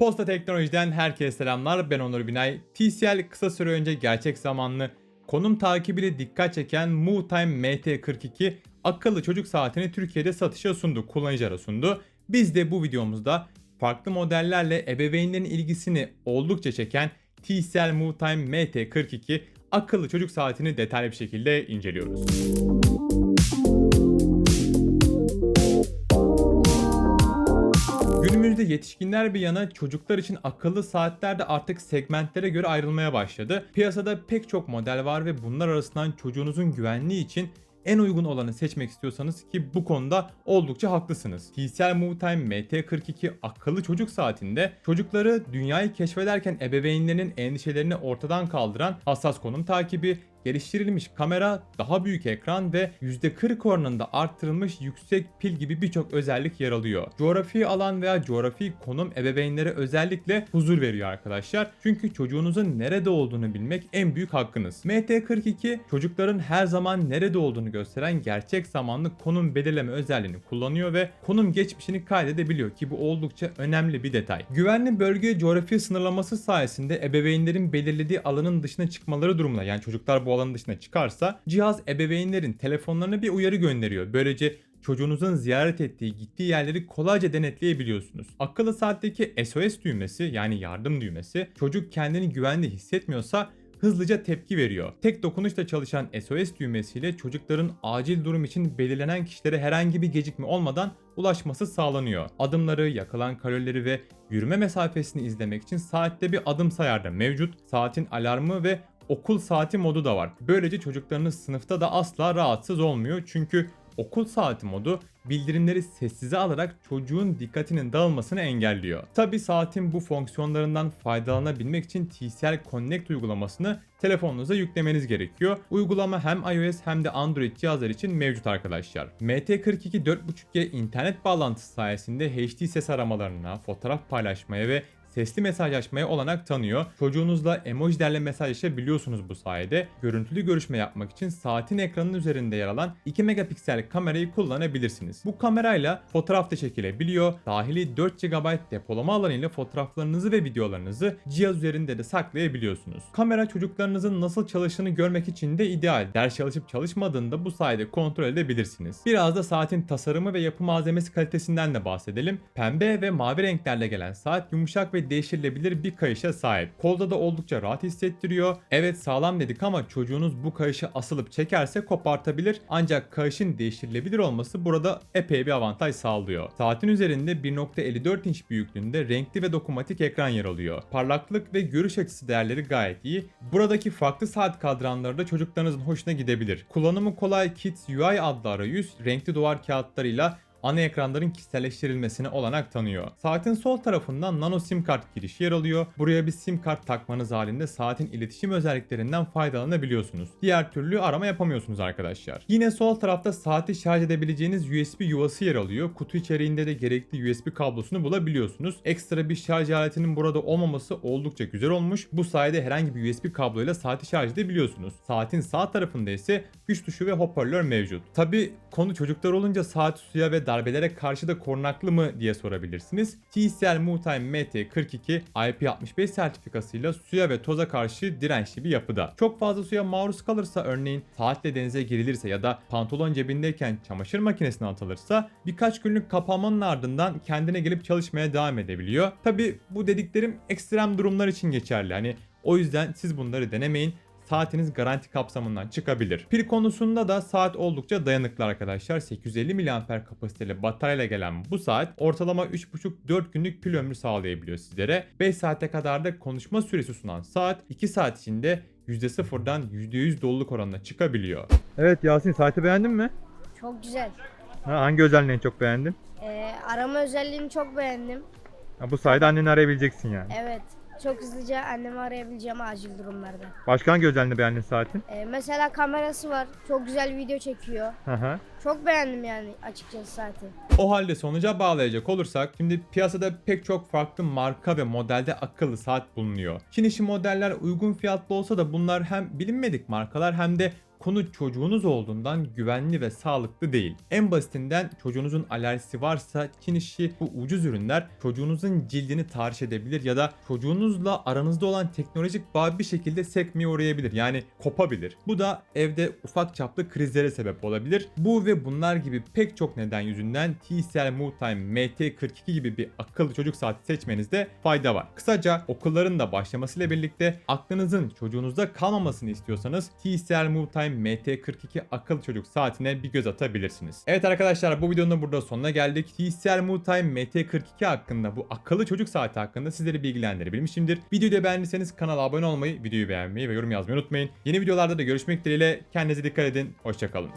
Posta Teknoloji'den herkese selamlar. Ben Onur Binay. TCL kısa süre önce gerçek zamanlı konum takibiyle dikkat çeken MoveTime MT42 akıllı çocuk saatini Türkiye'de satışa sundu, kullanıcılara sundu. Biz de bu videomuzda farklı modellerle ebeveynlerin ilgisini oldukça çeken TCL MoveTime MT42 akıllı çocuk saatini detaylı bir şekilde inceliyoruz. Günümüzde yetişkinler bir yana çocuklar için akıllı saatler de artık segmentlere göre ayrılmaya başladı. Piyasada pek çok model var ve bunlar arasından çocuğunuzun güvenliği için en uygun olanı seçmek istiyorsanız ki bu konuda oldukça haklısınız. TCL MoveTime MT42 akıllı çocuk saatinde çocukları dünyayı keşfederken ebeveynlerinin endişelerini ortadan kaldıran hassas konum takibi, geliştirilmiş kamera, daha büyük ekran ve %40 oranında arttırılmış yüksek pil gibi birçok özellik yer alıyor. Coğrafi alan veya coğrafi konum ebeveynlere özellikle huzur veriyor arkadaşlar. Çünkü çocuğunuzun nerede olduğunu bilmek en büyük hakkınız. MT42 çocukların her zaman nerede olduğunu gösteren gerçek zamanlı konum belirleme özelliğini kullanıyor ve konum geçmişini kaydedebiliyor ki bu oldukça önemli bir detay. Güvenli bölge coğrafi sınırlaması sayesinde ebeveynlerin belirlediği alanın dışına çıkmaları durumunda yani çocuklar bu alanın dışına çıkarsa cihaz ebeveynlerin telefonlarına bir uyarı gönderiyor. Böylece çocuğunuzun ziyaret ettiği, gittiği yerleri kolayca denetleyebiliyorsunuz. Akıllı saatteki SOS düğmesi yani yardım düğmesi çocuk kendini güvende hissetmiyorsa hızlıca tepki veriyor. Tek dokunuşla çalışan SOS düğmesiyle çocukların acil durum için belirlenen kişilere herhangi bir gecikme olmadan ulaşması sağlanıyor. Adımları, yakılan kalorileri ve yürüme mesafesini izlemek için saatte bir adım sayar da mevcut. Saatin alarmı ve okul saati modu da var. Böylece çocuklarınız sınıfta da asla rahatsız olmuyor. Çünkü okul saati modu bildirimleri sessize alarak çocuğun dikkatinin dağılmasını engelliyor. Tabi saatin bu fonksiyonlarından faydalanabilmek için TCL Connect uygulamasını telefonunuza yüklemeniz gerekiyor. Uygulama hem iOS hem de Android cihazlar için mevcut arkadaşlar. MT42 4.5G internet bağlantısı sayesinde HD ses aramalarına, fotoğraf paylaşmaya ve sesli mesajlaşmaya olanak tanıyor. Çocuğunuzla emojilerle mesajlaşabiliyorsunuz bu sayede. Görüntülü görüşme yapmak için saatin ekranının üzerinde yer alan 2 megapiksel kamerayı kullanabilirsiniz. Bu kamerayla fotoğraf da çekilebiliyor. Dahili 4 GB depolama alanı ile fotoğraflarınızı ve videolarınızı cihaz üzerinde de saklayabiliyorsunuz. Kamera çocuklarınızın nasıl çalıştığını görmek için de ideal. Ders çalışıp çalışmadığında bu sayede kontrol edebilirsiniz. Biraz da saatin tasarımı ve yapı malzemesi kalitesinden de bahsedelim. Pembe ve mavi renklerle gelen saat yumuşak ve değiştirilebilir bir kayışa sahip. Kolda da oldukça rahat hissettiriyor. Evet sağlam dedik ama çocuğunuz bu kayışı asılıp çekerse kopartabilir. Ancak kayışın değiştirilebilir olması burada epey bir avantaj sağlıyor. Saatin üzerinde 1.54 inç büyüklüğünde renkli ve dokunmatik ekran yer alıyor. Parlaklık ve görüş açısı değerleri gayet iyi. Buradaki farklı saat kadranları da çocuklarınızın hoşuna gidebilir. Kullanımı kolay Kids UI adlı arayüz renkli duvar kağıtlarıyla ana ekranların kişiselleştirilmesine olanak tanıyor. Saatin sol tarafından nano sim kart girişi yer alıyor. Buraya bir sim kart takmanız halinde saatin iletişim özelliklerinden faydalanabiliyorsunuz. Diğer türlü arama yapamıyorsunuz arkadaşlar. Yine sol tarafta saati şarj edebileceğiniz USB yuvası yer alıyor. Kutu içeriğinde de gerekli USB kablosunu bulabiliyorsunuz. Ekstra bir şarj aletinin burada olmaması oldukça güzel olmuş. Bu sayede herhangi bir USB kabloyla saati şarj edebiliyorsunuz. Saatin sağ tarafında ise güç tuşu ve hoparlör mevcut. Tabi konu çocuklar olunca saat suya ve darbelere karşı da korunaklı mı diye sorabilirsiniz. TCL MoveTime MT42 IP65 sertifikasıyla suya ve toza karşı dirençli bir yapıda. Çok fazla suya maruz kalırsa örneğin saatle denize girilirse ya da pantolon cebindeyken çamaşır makinesine atılırsa birkaç günlük kapanmanın ardından kendine gelip çalışmaya devam edebiliyor. Tabi bu dediklerim ekstrem durumlar için geçerli. Hani o yüzden siz bunları denemeyin saatiniz garanti kapsamından çıkabilir. Pil konusunda da saat oldukça dayanıklı arkadaşlar. 850 mAh kapasiteli bataryayla gelen bu saat ortalama 3,5-4 günlük pil ömrü sağlayabiliyor sizlere. 5 saate kadar da konuşma süresi sunan saat 2 saat içinde %0'dan %100 doluluk oranına çıkabiliyor. Evet Yasin saati beğendin mi? Çok güzel. Ha, hangi özelliğini çok beğendin? Ee, arama özelliğini çok beğendim. Ha, bu sayede anneni arayabileceksin yani. Evet. Çok hızlıca annemi arayabileceğim acil durumlarda. Başka hangi özelliğini beğendin saatin? Ee, mesela kamerası var. Çok güzel video çekiyor. Hı hı. Çok beğendim yani açıkçası saati. O halde sonuca bağlayacak olursak şimdi piyasada pek çok farklı marka ve modelde akıllı saat bulunuyor. Çin işi modeller uygun fiyatlı olsa da bunlar hem bilinmedik markalar hem de konu çocuğunuz olduğundan güvenli ve sağlıklı değil. En basitinden çocuğunuzun alerjisi varsa Çin işi bu ucuz ürünler çocuğunuzun cildini tahriş edebilir ya da çocuğunuzla aranızda olan teknolojik bağ bir şekilde sekmeye uğrayabilir. Yani kopabilir. Bu da evde ufak çaplı krizlere sebep olabilir. Bu ve bunlar gibi pek çok neden yüzünden TCL MoveTime MT42 gibi bir akıllı çocuk saati seçmenizde fayda var. Kısaca okulların da başlamasıyla birlikte aklınızın çocuğunuzda kalmamasını istiyorsanız TCL MoveTime MT42 akıllı çocuk saatine bir göz atabilirsiniz. Evet arkadaşlar bu videonun da burada sonuna geldik. TCL MoveTime MT42 hakkında bu akıllı çocuk saati hakkında sizleri bilgilendirebilmişimdir. Videoyu da beğendiyseniz kanala abone olmayı, videoyu beğenmeyi ve yorum yazmayı unutmayın. Yeni videolarda da görüşmek dileğiyle kendinize dikkat edin. Hoşçakalın.